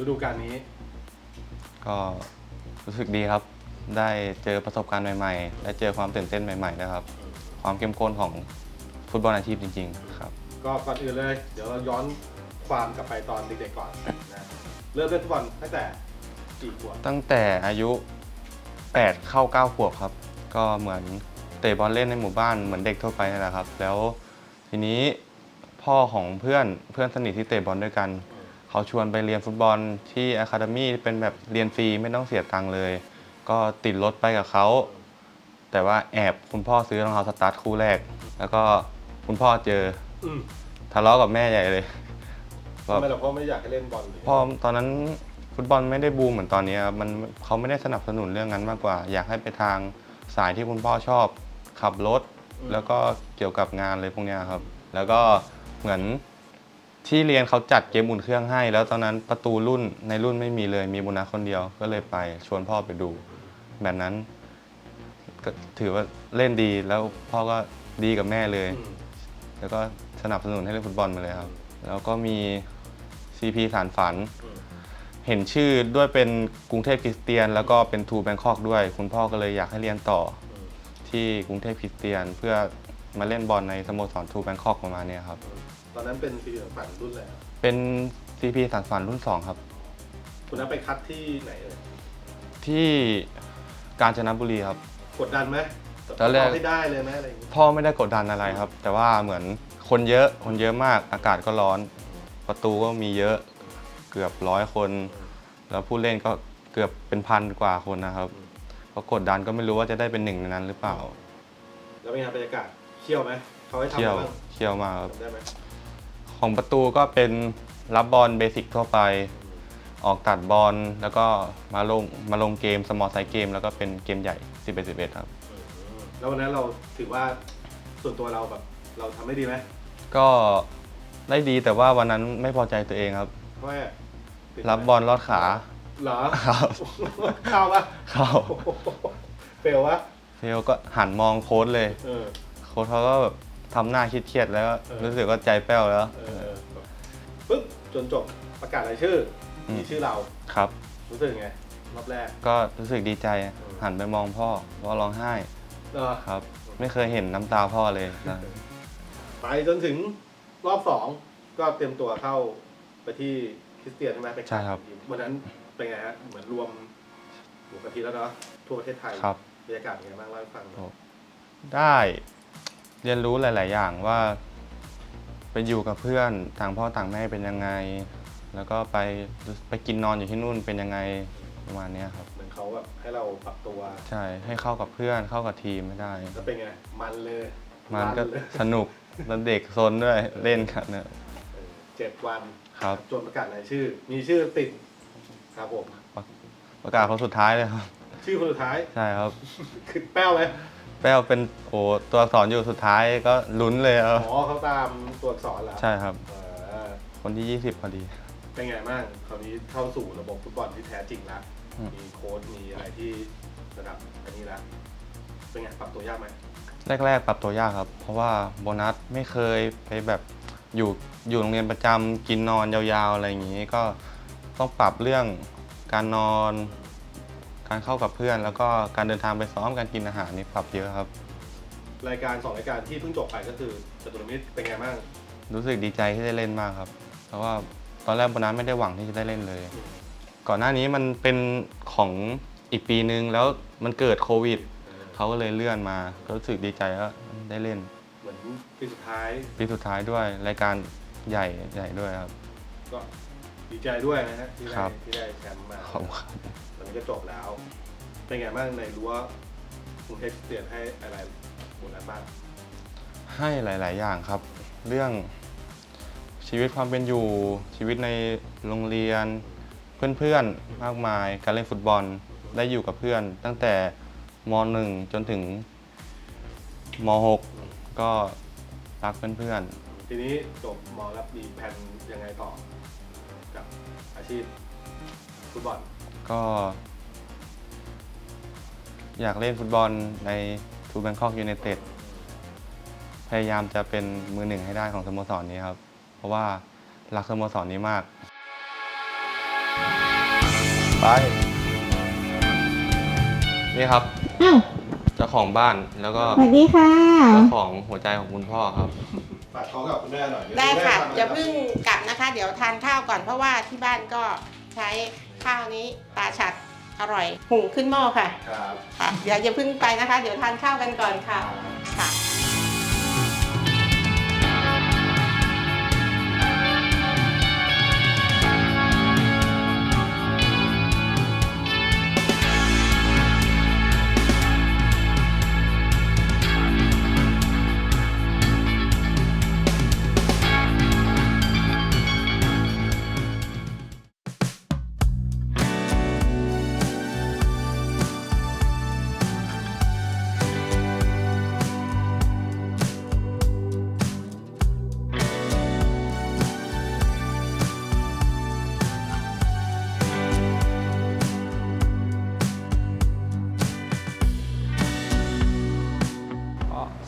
ฤดูกาลนี้ ก็รู้สึกดีครับ ได้เจอประสบการณ์ใหม่ๆ ได้เจอความตื่นเต้นใหม่ๆนะครับ ความเข้มข้นของฟุตบอลอาชีพจริง ๆ ครับ ก็ก่อนอื่นเลย เดี๋ยวเราย้อนความกลับไปตอนเด็กๆก่อนนะเริ่มเล่นฟุตบอลตั้งแต่กี่ขวบตั้งแต่อายุ 8 เข้า 9 ขวบครับ ก็เหมือนเตะบอลเล่นในหมู่บ้านเหมือนเด็กทั่วไปนี่แหละครับ แล้วทีนี้พ่อของเพื่อนเพื่อนสนิทที่เตะบอลด้วยกัน เขาชวนไปเรียนฟุตบอลที่อะคาเดมี่เป็นแบบเรียนฟรีไม่ต้องเสียตังค์เลย ก็ติดรถไปกับเขา แต่ว่าแอบคุณพ่อซื้อรองเท้าสตาร์ทคู่แรก แล้วก็คุณพ่อเจออืมทะเลาะกับแม่ใหญ่เลยทำไมเราพ่อไม่อยากให้เล่นบอลหรือพ่อตอนนั้นฟุตบอลไม่ได้บูมเหมือนตอนนี้ครับมันเขาไม่ได้สนับสนุนเรื่องนั้นมากกว่า อยากให้ไปทางสายที่คุณพ่อชอบขับรถ แล้วก็เกี่ยวกับงานเลยพวกเนี้ยครับ แล้วก็เหมือน ที่เรียนเขาจัดเกมอุ่นเครื่องให้ แล้วตอนนั้นประตูรุ่นในรุ่นไม่มีเลยมีบุญนัสคนเดียวก็เลยไปชวนพ่อไปดู แบบนั้นก็ถือว่าเล่นดีแล้วพ่อก็ดีกับแม่เลย แล้วก็สนับสนุนให้เล่นฟุตบอลมาเลยครับ แล้วก็มี CP สารฝัน เห็นชื่อด้วยเป็นกรุงเทพคริสเตียน แล้วก็เป็นทูแบงคอกด้วย คุณพ่อก็เลยอยากให้เรียนต่อที่กรุงเทพคริสเตียน เพื่อมาเล่นบอลในสโมสรทูแบงคอกประมาณนี้ครับ ตอนนั้นเป็นซีรีส์ฝันรุ่นอะไรครับเป็น CP สารฝันรุ่น 2 ครับ คุณนัทไปคัดที่ไหนเอ่ยที่กาญจนบุรีครับ กดดันไหมตอนแรก เาให้ได้เลยไหมอะไรอย่างงี้พ่อไม่ได้กดดันอะไรครับ แต่ว่าเหมือนคนเยอะคนเยอะมากอากาศก็ร้อน ประตูก็มีเยอะเกือบร้อยคน แล้วผู้เล่นก็เกือบเป็นพันกว่าคนนะครับก็กดดันก็ไม่รู้ว่าจะได้เป็นหนึ่งในนั้นหรือเปล่าแล้วเป็นไงบรรยากาศเที่ยวไหมเขาให้ทำเที่ยวอะไรบ้างเที่ยวมากครับ จำได้ไหม ของประตูก็เป็นรับบอลเบสิกทั่วไป ออกตัดบอลแล้วก็มาลงมาลงเกมสมอลไซเกม แล้วก็เป็นเกมใหญ่11 11 ครับอืมแล้ววันนั้นเราถือว่าส่วนตัวเราแบบเราทำได้ดีไหมก็ได้ดีแต่ว่าวันนั้นไม่พอใจตัวเองครับ เพราะว่าติดรับบอลลอดขา เหรอครับ เข้าปะเข้าโอ้โหเฟลวะเฟลก็หันมองโค้ชเลย เออ โค้ชเขาก็แบบ ทำหน้าเครียดๆแล้วก็เออรู้สึกว่าใจแป้วแล้ว เออปึ๊บจนจบประกาศรายชื่ออม มีชื่อเราครับ รู้สึกไงรอบแรกก็รู้สึกดีใจหันไปมองพ่อพ่อร้องไห้เออครับ ไม่เคยเห็นน้ำตาพ่อเลยนะไปจนถึงรอบสองก็เตรียมตัวเข้าไปที่คริสเตียนใช่ไหมไปใช่ครับวันนั้นเป็นไงฮะเหมือนรวมหมู่กะทิแล้วเนาะทั่วประเทศไทยครับบรรยากาศเป็นไงบ้างเล่าให้ฟังหน่อย ได้ เรียนรู้หลาย ๆ อย่างว่าไปอยู่กับเพื่อนต่างพ่อต่างแม่เป็นยังไง แล้วก็ไปไปกินนอนอยู่ที่นู่นเป็นยังไงประมาณเนี้ยครับ เหมือนเขาแบบให้เราปรับตัวใช่ให้เข้ากับเพื่อนเข้ากับทีมไม่ได้ แล้วเป็นไง มันเลยมันก็เลยสนุกแล้วเด็กซนด้วยเล่นกันเนี่ยเออเจ็ดวันครับ จนประกาศรายชื่อ มีชื่อติดครับผมประกาศคนสุดท้ายเลยครับ ชื่อคนสุดท้าย ใช่ครับ คือแป้วไหม แป้วเป็นโอ้ตัวอักษรอยู่สุดท้ายก็ลุ้นเลยครับอ๋อเขาตามตัวอักษรเหรอใช่ครับ เออคนที่ 20 พอดี เป็นไงบ้างคราวนี้เข้าสู่ระบบฟุตบอลที่แท้จริงแล้วอืม มีโค้ชมีอะไรที่ระดับอันนี้แล้วเป็นไงปรับตัวยากไหมแรก ๆ ปรับตัวยากครับ เพราะว่าโบนัสไม่เคยไปแบบอยู่อยู่โรงเรียนประจำกินนอนยาวๆ อะไรอย่างนี้ ก็ต้องปรับเรื่องการนอน การเข้ากับเพื่อน แล้วก็การเดินทางไปซ้อมการกินอาหารนี่ปรับเยอะครับ รายการสองรายการที่เพิ่งจบไปก็คือจตุรมิตรเป็นไงบ้างรู้สึกดีใจที่ได้เล่นมากครับ เพราะว่าตอนแรกโบนัสไม่ได้หวังที่จะได้เล่นเลย ก่อนหน้านี้มันเป็นของอีกปีนึงแล้วมันเกิดโควิดเออเขาก็เลยเลื่อนมาก็รู้สึกดีใจว่าได้เล่น เหมือนปีสุดท้ายปีสุดท้ายด้วยรายการใหญ่ใหญ่ด้วยครับ ก็ดีใจด้วยนะฮะที่ครัได้บที่ได้แชมป์มา ขอบคุณครับตอนนี้ ก็จบแล้ว เป็นไงบ้างในรั้วกรุงเทพคริสเตียนให้อะไรบุญนั้นบ้างให้หลาย ๆ อย่างครับ เรื่องชีวิตความเป็นอยู่ชีวิตในโรงเรียน เพื่อน ๆ มากมาย การเล่นฟุตบอลได้อยู่กับเพื่อน ตั้งแต่ม .1 จนถึงม .6 ก็รักเพื่อน ทีนี้จบมอรับมีแผนยังไงต่อกับอาชีพฟุตบอลๆ ก็ อยากเล่นฟุตบอลในทูแบงคอกยูไนเต็ดพยายามจะเป็นมือหนึ่งให้ได้ของสโมสรนี้ครับ เพราะว่ารักสโมสรนี้มากเไป นี่ครับ อ้าวเจ้าของบ้านแล้วก็สวัสดีค่ะ เจ้าของหัวใจของคุณพ่อครับ ฝากท้องกับคุณแม่หน่อยเยวได้ค่ะณแม่ทำอะไรอย่าเพิ่งกลับนะคะ เดี๋ยวทานข้าวก่อนเพราะว่าที่บ้านก็ใช้ ข้าวนี้ตาฉัดอร่อยหุงขึ้นหม้อค่ะครับค่ะเดี๋ยวอย่าเพิ่งไปนะคะ เดี๋ยวทานข้าวกันก่อนค่ะค่ะ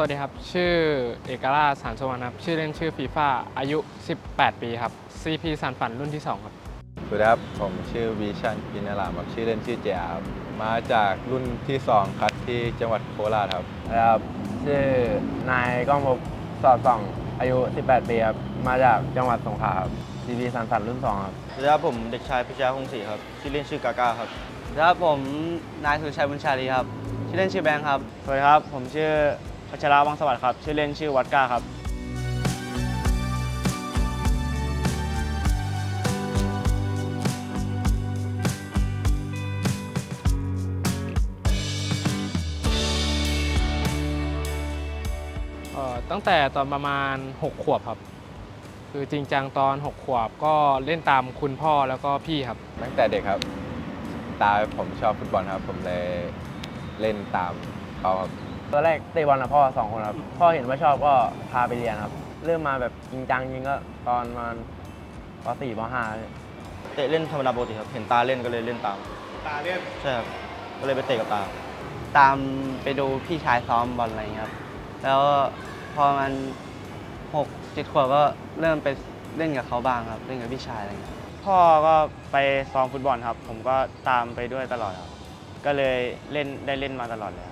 วัสดีครับ ชื่อเอกราชสารสวรรณครับ ชื่อเล่นชื่อฟีฟ่าอายุ 18 ปีครับ CP สารฝันรุ่นที่ 2 ครับสวัสดีครับ ผมชื่อวิชันกินนารามครับชื่อเล่นชื่อเจียครับมาจากรุ่นที่ 2 ครับที่จังหวัดโคราชครับครับชื่อนายก้องภพสอดส่องอายุ 18 ปีครับ มาจากจังหวัดสงขลาครับซีพีสันสันรุ่น 2 ครับสวัสดีครับผมเด็กชายพิชยาคงศรีครับ ชื่อเล่นชื่อกาก้าครับสวัสดีครับผมนายสุรชัยบุญชาลีครับ ชื่อเล่นชื่อแบงค์ครับ สวัสดีครับ ผมชื่อ พัชราวังสวัสดิ์ครับ ชื่อเล่นชื่อวัดก้าครับ เอ่อตั้งแต่ตอนประมาณ 6 ขวบครับ คือจริงจังตอน 6 ขวบก็เล่นตามคุณพ่อแล้วก็พี่ครับ ตั้งแต่เด็กครับ ตาผมชอบฟุตบอลครับ ผมเลยเล่นตามเขาครับ ตอนแรกเตะบอลกับพ่อสองคนครับ พ่อเห็นว่าชอบก็พาไปเรียนครับ เริ่มมาแบบจริงจังจริงก็ตอนประมาณป .4 ป .5 เตะเล่นธรรมดาปกติครับ เห็นตาเล่นก็เลยเล่นตาม ตาเล่นใช่ครับ ก็เลยไปเตะกับตา ตามไปดูพี่ชายซ้อมบอลอะไรครับ แล้วพอมันหกเจ็ดขวบก็เริ่มไปเล่นกับเขาบ้างครับ เล่นกับพี่ชายอะไรเงี้ยพ่อก็ไปซ้อมฟุตบอลครับ ผมก็ตามไปด้วยตลอดครับ ก็เลยเล่นได้เล่นมาตลอดเลย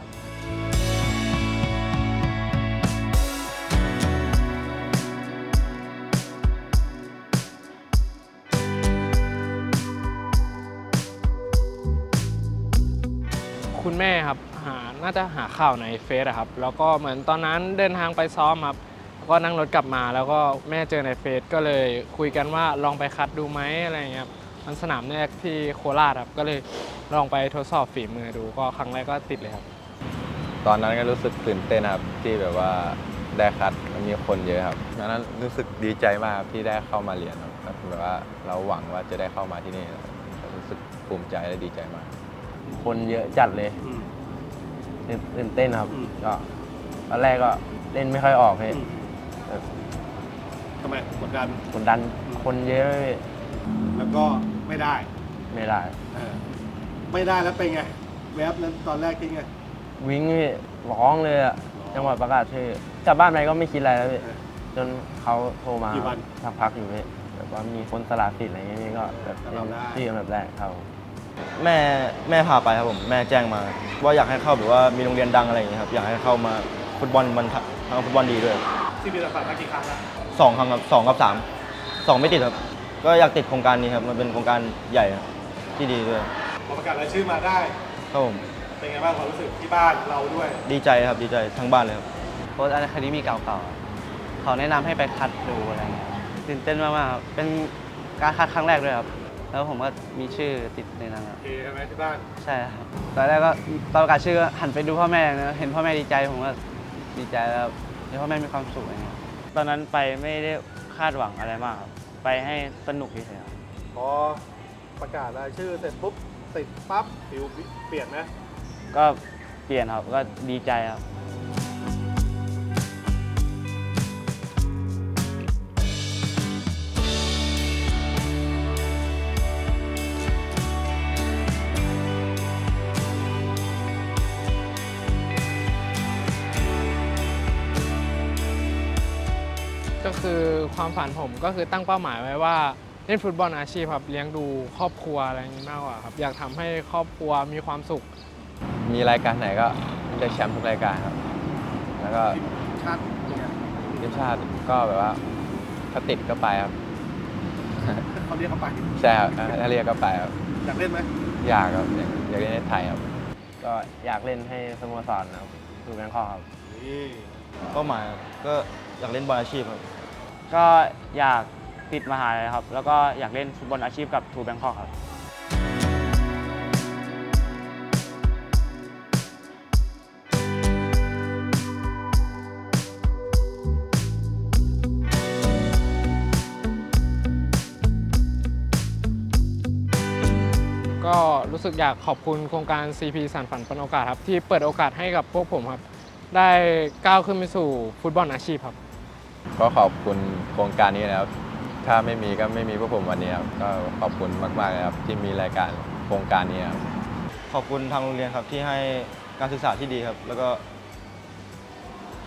คุณแม่ครับหาน่าจะหาข่าวในเฟซอะครับ แล้วก็เหมือนตอนนั้นเดินทางไปซ้อมครับก็นั่งรถกลับมาแล้วก็แม่เจอในเฟซก็เลยคุยกันว่าลองไปคัดดูไหมอะไรเงี้ยครับมันสนามแรกที่โคราชครับก็เลยลองไปทดสอบฝีมือดูก็ครั้งแรกก็ติดเลยครับ ตอนนั้นก็รู้สึกตื่นเต้นครับที่แบบว่าได้คัดมันมีคนเยอะครับตอนนั้นรู้สึกดีใจมากที่ได้เข้ามาเรียนครับแบบว่าเราหวังว่าจะได้เข้ามาที่นี่ครับรู้สึกภูมิใจและดีใจมาก คนเยอะจัดเลยอืมตื่นตื่นเต้นครับอืม ก็ตอนแรกก็เล่นไม่ค่อยออกพี่อืมแบบทำไมกดดัน กดดันคนเยอะพี่แล้วก็ไม่ได้ไม่ได้ เออไม่ได้แล้วเป็นไงแวบนั้นตอนแรกคิดไง วิ่งพี่ร้องเลยอะจังหวัดประกาศชื่อกลับบ้านไปก็ไม่คิดอะไรแล้วพี่เออจนเขาโทรมากี่วันสักพักอยู่พี่แบบว่ามีคนสละสิทธิ์อะไรเงี้ยพี่ก็แบบแต่เราได้ ที่แบบแรกเขา แม่แม่พาไปครับผมแม่แจ้งมาว่าอยากให้เข้าแบบว่ามีโรงเรียนดังอะไรอย่างเงี้ยครับอยากให้เข้ามาฟุตบอลมันทางฟุตบอลดีด้วยที่มีสัมผัสมากี่ครั้งแล้วสองครั้งครับสองกับสามสองไม่ติดครับ ก็อยากติดโครงการนี้ครับมันเป็นโครงการใหญ่ครับที่ดีด้วยพอประกาศรายชื่อมาได้ครับผมเป็นไงบ้างความรู้สึกที่บ้านเราด้วย ดีใจครับดีใจทั้งบ้านเลยครับโค้ชอะคาเดมี่เก่าๆเขาแนะนำให้ไปคัดดูอะไรเงี้ยตื่นเต้นมากๆครับเป็นการคัดครั้งแรกด้วยครับ แล้วผมก็มีชื่อติดในนั้นครับโอเคใช่ไหมที่บ้าน ใช่ครับ ตอนแรกก็ตอนประกาศชื่อก็หันไปดูพ่อแม่นะ เห็นพ่อแม่ดีใจผมก็ดีใจแล้วครับเห็นพ่อแม่มีความสุขอะไรเงี้ย ตอนนั้นไปไม่ได้คาดหวังอะไรมากครับไปให้สนุกเฉยๆครับพอประกาศรายชื่อเสร็จปุ๊บติดปั๊บฟิวเปลี่ยนไหมก็เปลี่ยนครับก็ดีใจครับ คือความฝันผมก็คือตั้งเป้าหมายไว้ว่าเล่นฟุตบอลอาชีพครับเลี้ยงดูครอบครัวอะไรอย่างนี้มากกว่าครับอยากทำให้ครอบครัวมีความสุข มีรายการไหนก็ได้แชมป์ทุกรายการครับ แล้วก็ชาติเนี่ยทีมชาติก็แบบว่าถ้าติดก็ไปครับเขาเรียกเขาไปใช่ครับถ้าเรียกก็ไปครับอยากเล่นไหมอยากครับอยากอยากเล่นในไทยครับก็อยากเล่นให้สโมสรนะครับดูแบงคอกครับนี่เป้าหมายก็อยากเล่นบอลอาชีพครับ ก็อยากติดมหาลัยครับ แล้วก็อยากเล่นฟุตบอลอาชีพกับทูแบงคอกครับ ก็รู้สึกอยากขอบคุณโครงการ CP สานฝันปันโอกาสครับ ที่เปิดโอกาสให้กับพวกผมครับ ได้ก้าวขึ้นไปสู่ฟุตบอลอาชีพครับ ก็ขอบคุณโครงการนี้นะครับ ถ้าไม่มีก็ไม่มีพวกผมวันนี้ครับก็ขอบคุณมากๆเลยครับที่มีรายการโครงการนี้ครับขอบคุณทางโรงเรียนครับที่ให้การศึกษาที่ดีครับ แล้วก็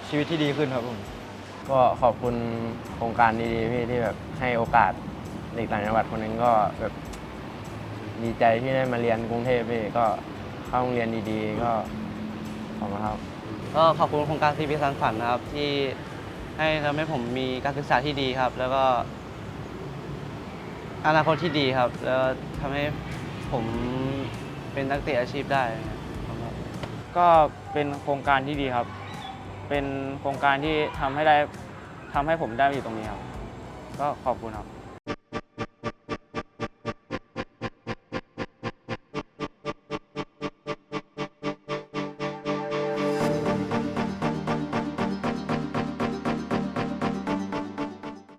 ชีวิตที่ดีขึ้นครับผมก็ขอบคุณโครงการดีๆพี่ที่แบบให้โอกาสเด็กต่างจังหวัดคนหนึงก็แบบดีใจที่ได้มาเรียนกรุงเทพพี่ก็เข้าโรงเรียนดีๆ ก็ขอบคุณครับ ก็ขอบคุณโครงการซีพีสันฝันนะครับที่ ให้ทำให้ผมมีการศึกษาที่ดีครับ แล้วก็อนาคตที่ดีครับ แล้วทำให้ผมเป็นนักเตะอาชีพได้ครับก็เป็นโครงการที่ดีครับ เป็นโครงการที่ทำให้ได้ทำให้ผมได้มาอยู่ตรงนี้ครับ ก็ขอบคุณครับ